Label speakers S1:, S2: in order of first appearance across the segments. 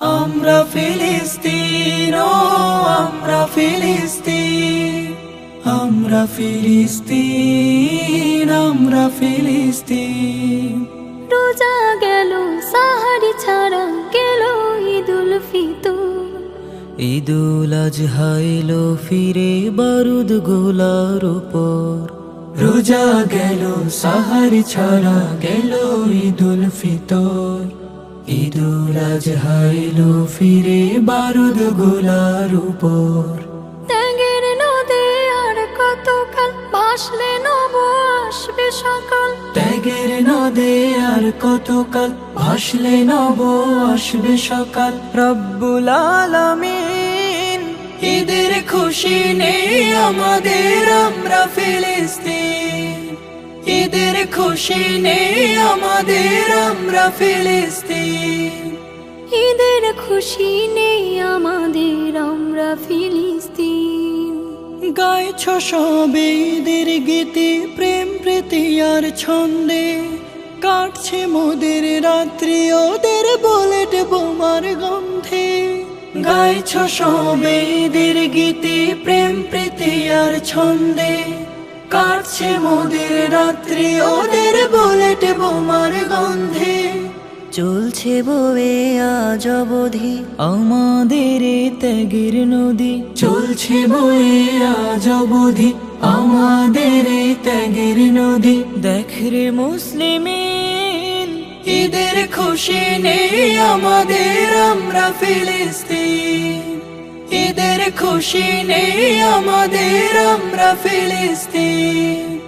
S1: আমরা ফিলিস্তিন ও আমরা ফিলিস্তিন আমরা ফিলিস্তিন আমরা ফিলিস্তিন।
S2: রোজা গেল সাহারি ছাড়া গেল ঈদুল ফিতর।
S1: ঈদুল আজহা এলো ফিরে বারুদ গোলার উপর। রোজা গেল সাহারি ছাড়া গেল ঈদুল ফিতর। ঈদুল আজহা এলো ফিরে বারুদ গোলার উপর।
S2: ত্যাগের নদে আর কতকাল ভাসলে নব আসবে সকাল।
S1: ত্যাগের নদে আর কতকাল ভাসলে নব আসবে সকাল। রব্বুল আলামিন ঈদের খুশি নেই আমাদের আমরা ফিলিস্তিন। ঈদের খুশি নেই আমাদের আমরা ফিলিস্তিন।
S2: ঈদের খুশি নেই আমাদের আমরা ফিলিস্তিন।
S1: গাইছ সবে ঈদের গীতি প্রেম প্রীতি আর ছন্দে। কাটছে মোদের রাত্রি ওদের বুলেট বোমার গন্ধে। গাইছ সবে ঈদের গীতি প্রেম প্রীতি আর ছন্দে। কাটছে মোদের রাত্রি ওদের বুলেট বোমার গন্ধে। চলছে বয়ে আজ অবধি আমাদের ত্যাগের নদী। চলছে বয়ে আজ অবধি আমাদের ত্যাগের নদী। দেখ রে মুসলিমিন। ঈদের খুশি নেই আমাদের আমরা ফিলিস্তিন। ঈদের খুশি নেই আমাদের আমরা ফিলিস্তিন।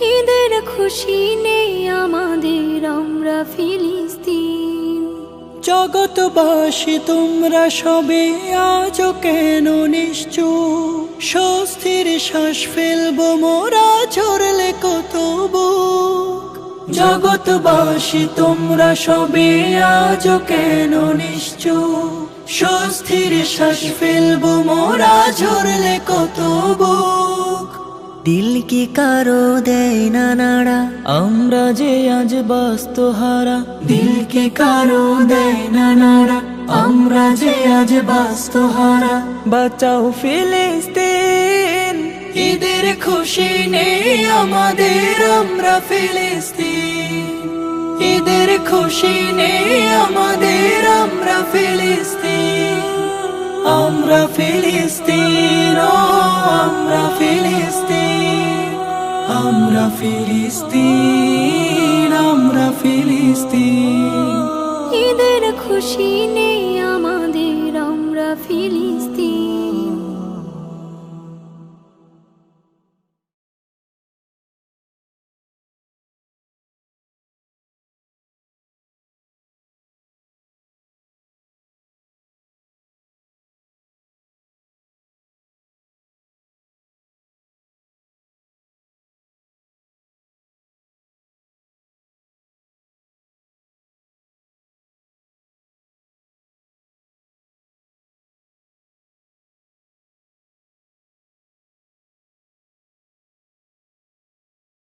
S2: ঈদের খুশি নেই আমাদের আমরা ফিলিস্তিন।
S1: জগৎবাসী তোমরা সবে আজ কেন নিশ্চুপ? স্বস্তির শ্বাস ফেলব মোরা ঝরলে কত জগৎবাসী তোমরা সবে আজ কেন নিশ্চুপ? স্বস্তির শ্বাস ফেলব মোরা ঝরলে কত বুক। দিল কি কারও দেয় না নাড়া? আমরা যে আজ বাস্তহারা দিল কি কারও দেয় না নাড়া? আমরা যে আজ বাস্তহারা বাঁচাও ফিলিস্তিন। ঈদের খুশি নেই আমাদের আমরা ফিলিস্তিন। ঈদের খুশি নেই আমাদের আমরা আমরা ফিলিস্তিন আমরা ফিলিস্তিন আমরা ফিলিস্তিন আমরা ফিলিস্তিন।
S2: ঈদের খুশি নেই আমাদের আমরা ফিলি